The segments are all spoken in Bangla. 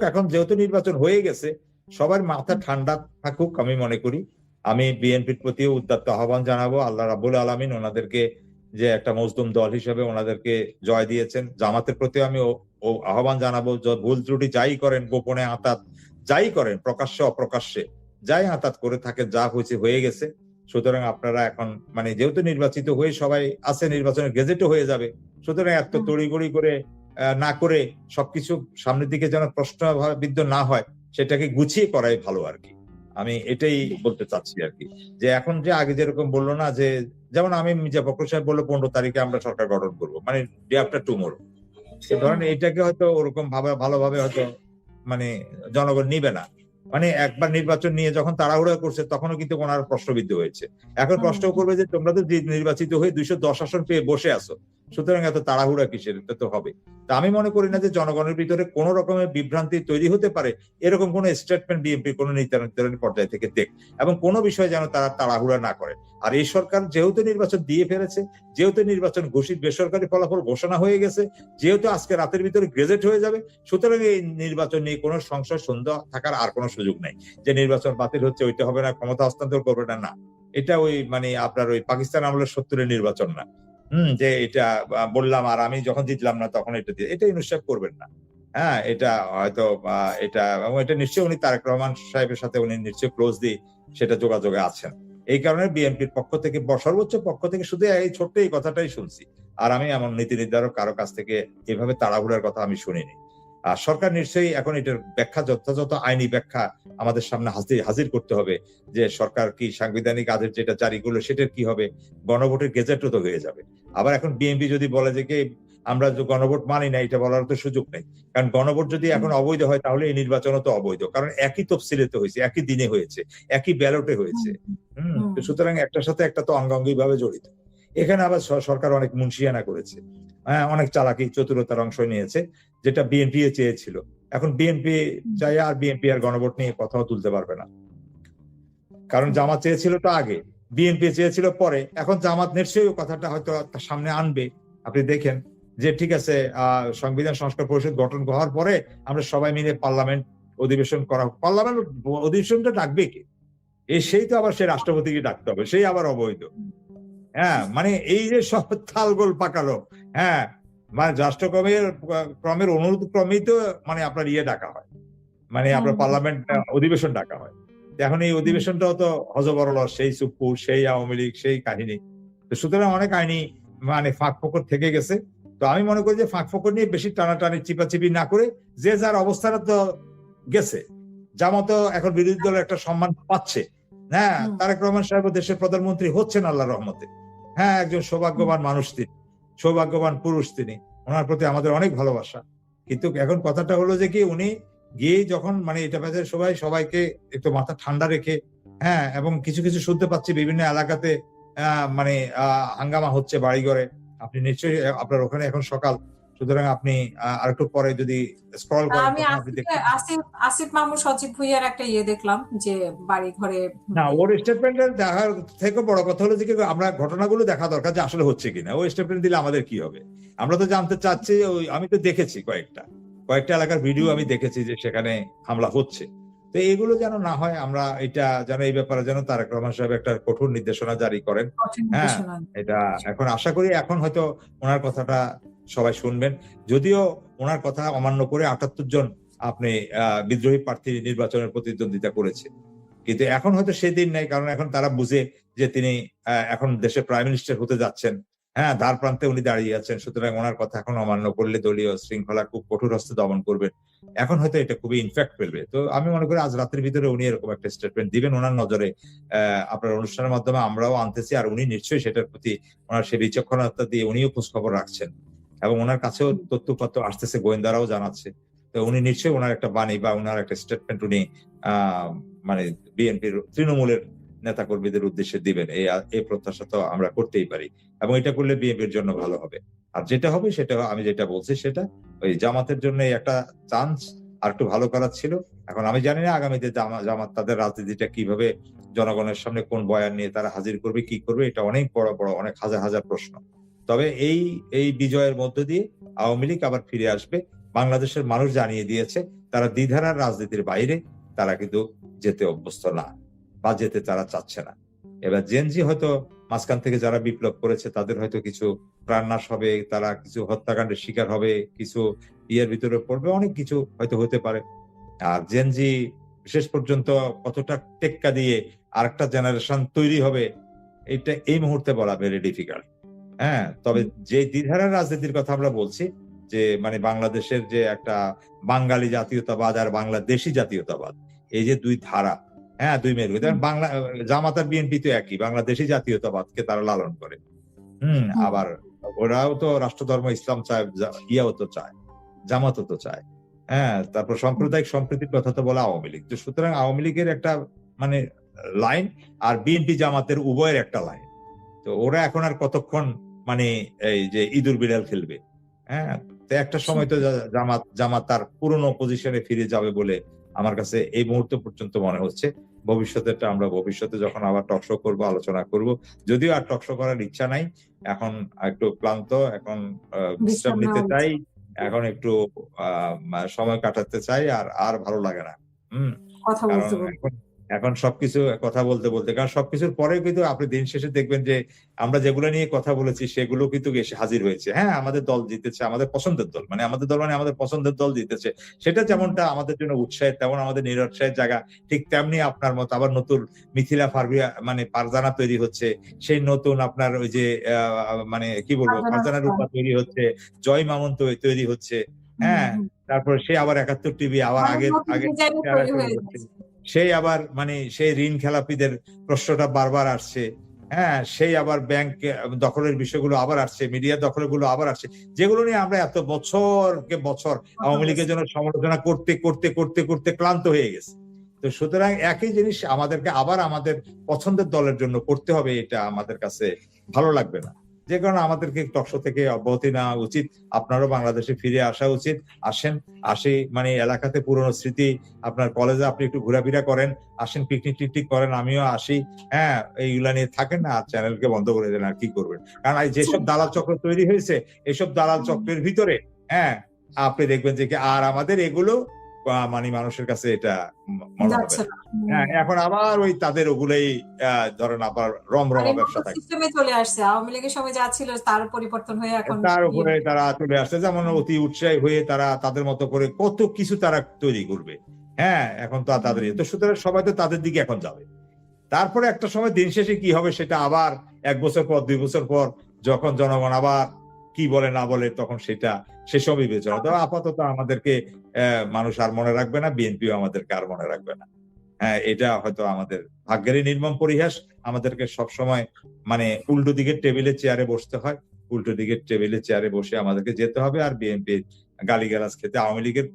এখন যেহেতু নির্বাচন হয়ে গেছে সবার মাথা ঠান্ডা থাকুক আমি মনে করি। আমি বিএনপির প্রতিও উদ্যত্ত আহ্বান জানাব আল্লাহ রাবুল আলমিন ওনাদেরকে যে একটা মজদুম দল হিসেবে ওনাদেরকে জয় দিয়েছেন। জামাতের প্রতি আমি ও- আহ্বান জানাব ভুল ত্রুটি যাই করেন গোপনে আতাত যাই করেন প্রকাশ্যে অপ্রকাশ্যে যাই আতাত করে থাকেন যা হয়েছে হয়ে গেছে। সুতরাং আপনারা এখন মানে যেহেতু নির্বাচিত হয়ে সবাই আছে নির্বাচনের গেজেটও হয়ে যাবে। সুতরাং এত। তড়িগড়ি করে না করে সবকিছু সামনের দিকে যেন প্রশ্ন বিদ্ধ না হয় সেটাকে গুছিয়ে করাই ভালো আর কি। আমি এটাই বলতে চাচ্ছি আর কি। যে এখন যে আগে যেরকম বলল না যে যেমন আমি মির্জা ফখরুল সাহেব বলল পনেরো তারিখে আমরা সরকার গঠন করব। মানে ডে আফটার টুমোরো ধরেন এটাকে হয়তো ওরকম ভাবে ভালোভাবে হয়তো মানে জনগণ নিবে না। মানে একবার নির্বাচন নিয়ে যখন তাড়াহুড়া করছে তখনও কিন্তু ওনার প্রশ্নবিদ্ধ হয়েছে। এখন প্রশ্ন করবে যে তোমরা তো নির্বাচিত হয়ে দুইশো দশ আসন পেয়ে বসে আছো সুতরাং এত তাড়াহুড়া কিসের? এটা তো হবে। তা আমি মনে করি না যে জনগণের ভিতরে কোন রকমের বিভ্রান্তি তৈরি হতে পারে, এরকম কোন স্টেটমেন্ট বিএনপি কোন নেত্রীর পর্যায় থেকে দেখ। এবং কোনো বিষয়ে যেন তারা তাড়াহুড়া না করে। আর এই সরকার যেহেতু নির্বাচন দিয়ে ফেলেছে, যেহেতু নির্বাচন ঘোষিত বেসরকারি ফলাফল ঘোষণা হয়ে গেছে, যেহেতু আজকে রাতের ভিতরে গ্রেজেট হয়ে যাবে, সুতরাং এই নির্বাচন নিয়ে কোনো সংশয় সন্দেহ থাকার আর কোনো সুযোগ নাই। যে নির্বাচন বাতিল হচ্ছে, ওইটা হবে না, ক্ষমতা হস্তান্তর করবে না না। এটা ওই মানে আপনার ওই পাকিস্তান আমলের সত্তরের নির্বাচন না। হম, যে এটা বললাম আর আমি যখন জিতলাম না তখন এটা দিয়ে, এটা ইউনুস করবেন না। হ্যাঁ এটা হয়তো এটা, এবং এটা নিশ্চয়ই উনি তারেক রহমান সাহেবের সাথে উনি নিশ্চয়ই ক্লোজ দিয়ে সেটা যোগাযোগে আছেন। এই কারণে বিএনপির পক্ষ থেকে সর্বোচ্চ পক্ষ থেকে শুধু এই ছোট্ট এই কথাটাই শুনছি। আর আমি এমন নীতি নির্ধারক কারও কাছ থেকে এভাবে তাড়াহুড়ার কথা আমি শুনিনি। আর সরকার নিশ্চয়ই এখন এটার ব্যাখ্যা যথাযথ আইনি ব্যাখ্যা আমাদের সামনে হাজির হাজির করতে হবে যে সরকার কি সাংবিধানিক আদেশ যেটা জারি করল সেটার কি হবে? গণভোটের গেজেটও তো হয়ে যাবে। আবার এখন বিএনপি যদি বলে যে কি আমরা যে গণভোট মানি না এটা বলার তো সুযোগ নেই। কারণ গণভোট যদি এখন অবৈধ হয় তাহলে এই নির্বাচনও তো অবৈধ। কারণ একই তফসিলে তো হয়েছে একই দিনে হয়েছে একই ব্যালটে হয়েছে। হম তো সুতরাং একটার সাথে একটা তো অঙ্গাঙ্গি ভাবে জড়িত। এখানে আবার সরকার অনেক মুন্সিয়ানা করেছে। হ্যাঁ অনেক চালাকি চতুরতার অংশ নিয়েছে যেটা বিএনপি চেয়েছিল। এখন বিএনপি চাই আর বিএনপি আর গণভোট নিয়ে কথাও তুলতে পারবে না। কারণ জামাত চেয়েছিল তো আগে বিএনপি চেয়েছিল পরে। এখন জামাত নিশ্চয়ই কথাটা হয়তো সামনে আনবে। আপনি দেখেন যে ঠিক আছে আহ সংবিধান সংস্কার পরিষদ গঠন হওয়ার পরে আমরা সবাই মিলে পার্লামেন্ট অধিবেশন করা পার্লামেন্ট অধিবেশনটা ডাকবে কি? এই সেই তো আবার সেই রাষ্ট্রপতিকে ডাকতে হবে সেই আবার অবৈধ। হ্যাঁ মানে এই যে সব তালগোল পাকালো হ্যাঁ মানে রাষ্ট্রক্রমের ক্রমের অনুরোধ ক্রমেই তো মানে আপনার ইয়ে ডাকা হয়। মানে আপনার পার্লামেন্ট অধিবেশন ডাকা হয়। এখন এই অধিবেশনটাও তো হজবরল সেই সুপ্পু সেই আওয়ামী লীগ সেই কাহিনী। তো সুতরাং অনেক আইনি মানে ফাঁক ফোকর থেকে গেছে। তো আমি মনে করি যে ফাঁক ফোকর নিয়ে বেশি টানাটানি চিপাচিপি না করে যে যার অবস্থানে তো গেছে। জামাত এখন বিরোধী দলের একটা সম্মান পাচ্ছে। হ্যাঁ। তারেক রহমান সাহেব দেশের প্রধানমন্ত্রী হচ্ছেন আল্লাহ রহমতে। হ্যাঁ একজন সৌভাগ্যবান মানুষ তিনি সৌভাগ্যবান পুরুষ তিনি। ওনার প্রতি আমাদের অনেক ভালোবাসা। কিন্তু এখন কথাটা হলো যে কি উনি গিয়ে যখন মানে এটা বাজারে সবাই সবাইকে একটু মাথা ঠান্ডা রেখে হ্যাঁ এবং কিছু কিছু শুনতে পাচ্ছি বিভিন্ন এলাকাতে আহ, মানে আহ, হাঙ্গামা হচ্ছে বাড়িঘরে। আপনি নিশ্চয়ই আপনার ওখানে এখন সকাল। সুতরাং আপনি আরেকটু পরে যদি স্ক্রল করেন আমি আসিফ আসিফ মাহমুদ সচিব ভুইয়ার একটা ইয়ে দেখলাম যে বাড়ি ঘরে না ওর স্টেটমেন্টের দেখার থেকে বড় কথা হলো যে আমরা ঘটনাগুলো দেখা দরকার যে আসলে হচ্ছে কিনা। ও স্টেটমেন্ট দিলে আমাদের কি হবে? আমরা তো জানতে চাচ্ছি ওই আমি তো দেখেছি কয়েকটা। কয়েকটা এলাকার ভিডিও আমি দেখেছি যে সেখানে হামলা হচ্ছে। তো এগুলো যেন না হয় আমরা এটা যেন এই ব্যাপারে যেন তারেক রহমান সাহেব একটা কঠোর নির্দেশনা জারি করেন। হ্যাঁ। এটা এখন আশা করি এখন হয়তো ওনার কথাটা সবাই শুনবেন। যদিও ওনার কথা অমান্য করে আটাত্তর জন আপনি বিদ্রোহী প্রার্থী নির্বাচনের প্রতিদ্বন্দ্বিতা করেছে। কিন্তু এখন হয়তো সেই দিন নাই, কারণ এখন তারা বুঝে যে তিনি এখন দেশের প্রাইম মিনিস্টার হতে যাচ্ছেন। হ্যাঁ দ্বার প্রান্তে উনি দাঁড়িয়ে আছেন, সুতরাং ওনার কথা এখন অমান্য করলে দলীয় শৃঙ্খলা খুব কঠোর হস্তে দমন করবেন এখন হয়তো এটা খুবই ইনফ্যাক্ট ফেলবে। তো আমি মনে করি আজ রাতের ভিতরে উনি এরকম একটা স্টেটমেন্ট দিবেন। ওনার নজরে আপনার অনুষ্ঠানের মাধ্যমে আমরাও আনতেছি, আর উনি নিশ্চয়ই সেটার প্রতি ওনার সেই বিচক্ষণতা দিয়ে উনিও খোঁজ খবর রাখছেন। এবং ওনার কাছেও তথ্যপত্র আসতেছে, গোয়েন্দারাও জানাচ্ছে। তো উনি নিশ্চয়ই ওনার একটা বাণী বা ওনার একটা স্টেটমেন্ট উনি মানে বিএনপির তৃণমূলের নেতা কর্মীদের উদ্দেশ্যে দিবেন। এই এই প্রত্যাশা তো আমরা করতেই পারি এবং এটা করলে বিএনপির জন্য ভালো হবে। আর যেটা হবে সেটা, আমি যেটা বলছি সেটা, ওই জামাতের জন্য একটা চান্স আর একটু ভালো করার ছিল। এখন আমি জানি না আগামীতে জামা- জামাত তাদের রাজনীতিটা কীভাবে জনগণের সামনে কোন বয়ান নিয়ে তারা হাজির করবে, কি করবে, এটা অনেক বড় বড়, অনেক হাজার হাজার প্রশ্ন। তবে এই এই বিজয়ের মধ্য দিয়ে আওয়ামী লীগ আবার ফিরে আসবে। বাংলাদেশের মানুষ জানিয়ে দিয়েছে, তারা দ্বিধারার রাজনীতির বাইরে, তারা কিন্তু যেতে অভ্যস্ত না বা যেতে তারা চাচ্ছে না। এবার জেনজি হয়তো মাঝখান থেকে যারা বিপ্লব করেছে, তাদের হয়তো কিছু প্রাণনাশ হবে, তারা কিছু হত্যাকাণ্ডের শিকার হবে, কিছু ইয়ের ভিতরে পড়বে, অনেক কিছু হয়তো হতে পারে। আর জেনজি শেষ পর্যন্ত কতটা টেক্কা দিয়ে আরেকটা জেনারেশন তৈরি হবে, এটা এই মুহূর্তে বলা ভেরি ডিফিকাল্ট হ্যাঁ তবে যে দ্বিধারার রাজনীতির কথা আমরা বলছি যে মানে বাংলাদেশের যে একটা বাঙালি জাতীয়তাবাদ আর বাংলাদেশি জাতীয়তাবাদ এই যে দুই ধারা হ্যাঁ দুই মেরু বাংলা জামাত আর বিএনপি তো একই বাংলাদেশি জাতীয়তাবাদকে তারা লালন করে। হম। আবার ওরাও তো রাষ্ট্রধর্ম ইসলাম চায় ইয়াও তো চায় জামাতও তো চায় হ্যাঁ তারপর সাম্প্রদায়িক সম্প্রীতির কথা তো বলে আওয়ামী লীগ তো সুতরাং আওয়ামী লীগের একটা মানে লাইন আর বিএনপি জামাতের উভয়ের একটা লাইন তো ওরা এখন আর কতক্ষণ মানে এই যে ইঁদুর বিড়াল খেলবে। হ্যাঁ? তো একটা সময় তো জামাত জামাত তার পুরনো পজিশনে ফিরে যাবে বলে আমার কাছে এই মুহূর্ত পর্যন্ত মনে হচ্ছে। ভবিষ্যতেটা আমরা ভবিষ্যতে যখন আবার টকশো করব আলোচনা করব যদিও আর টকশো করার ইচ্ছা নাই। এখন একটু ক্লান্ত এখন বিশ্রাম নিতে চাই। এখন একটু আহ, সময় কাটাতে চাই আর আর ভালো লাগে না। হম? কথা বলতে এখন সবকিছু কথা বলতে বলতে কারণ সবকিছুর পরে কিন্তু আপনি দিন শেষে দেখবেন যে আমরা যেগুলো নিয়ে কথা বলেছি সেগুলো কিন্তু এসে হাজির হয়েছে। হ্যাঁ আমাদের দল জিতেছে আমাদের পছন্দের দল মানে আমাদের দল মানে আমাদের পছন্দের দল জিতেছে। সেটা যেমনটা আমাদের জন্য উৎসাহের তেমন আমাদের নিরুৎসাহের জায়গা ঠিক তেমনি আপনার মতো আবার নতুন মিথিলা ফারবিয়া মানে পারজানা তৈরি হচ্ছে সেই নতুন আপনার ওই যে আহ, মানে কি বলব ফারজানা ফারজানা রূপা তৈরি হচ্ছে জয় মামুন তৈরি হচ্ছে হ্যাঁ। তারপর সে আবার একাত্তর টিভি আবার আগে সেই আবার মানে সেই ঋণ খেলাপিদের প্রশ্নটা বারবার আসছে। হ্যাঁ সেই আবার ব্যাংক দখলের বিষয়গুলো আবার আসছে মিডিয়া দখলগুলো আবার আসছে। যেগুলো নিয়ে আমরা এত বছরকে বছর আওয়ামী লীগের জন্য সমালোচনা করতে করতে করতে করতে ক্লান্ত হয়ে গেছে। তো সুতরাং একই জিনিস আমাদেরকে আবার আমাদের পছন্দের দলের জন্য করতে হবে, এটা আমাদের কাছে ভালো লাগবে না। যে কারণে আমাদেরকে টকশো থেকে অব্যাহতি নেওয়া উচিত। আপনারও বাংলাদেশে ফিরে আসা উচিত। আসেন আসে মানে এলাকাতে পুরনো স্মৃতি আপনার কলেজে আপনি একটু ঘোরাফেরা করেন আসেন পিকনিক টিকনিক করেন আমিও আসি। হ্যাঁ এইগুলা নিয়ে থাকেন না আর চ্যানেলকে বন্ধ করে দেন আর কি করবেন? কারণ এই যেসব দালাল চক্র তৈরি হয়েছে এইসব দালাল চক্রের ভিতরে হ্যাঁ আপনি দেখবেন যে আর আমাদের এগুলো মানে মানুষের কাছে এটা মনে হবে। হ্যাঁ এখন আবার ওই তাদের ওগুলোই ধরেন আবার রম রমরমা ব্যবসা থাকে। সিস্টেমে চলে আসছে। আওয়ামী লীগের সময় যা ছিল তার পরিবর্তন হয়ে এখন তার উপরে তারা চলে আসছে। যেমন অতি উৎসাহী হয়ে তারা তাদের মতো করে কত কিছু তারা তৈরি করবে। হ্যাঁ এখন তো তাদের ইয়ে। তো সুতরাং সবাই তো তাদের দিকে এখন যাবে। তারপরে একটা সময় দিন শেষে কি হবে সেটা আবার এক বছর পর দুই বছর পর যখন জনগণ আবার কি বলে না বলে তখন সেটা সেসব বিবেচনা তো আপাতত আমাদেরকে মানুষ আর মনে রাখবে না বিএনপিও আমাদেরকে আর মনে রাখবে না। হ্যাঁ এটা হয়তো আমাদের ভাগ্যেরই নির্মম পরিহাস। আমাদেরকে সব সময় মানে উল্টো দিকের টেবিলে চেয়ারে বসতে হয়। উল্টো দিকের টেবিলে চেয়ারে বসে আমাদেরকে যেতে হবে আর বিএনপির গালিগালাজ খেতে আওয়ামী লীগের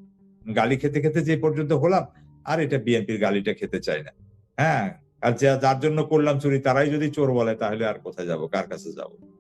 গালি খেতে খেতে যে পর্যন্ত হলাম আর এটা বিএনপির গালিটা খেতে চাই না। হ্যাঁ আর যা- যার জন্য করলাম চুরি তারাই যদি চোর বলে তাহলে আর কোথায় যাব? কার কাছে যাব?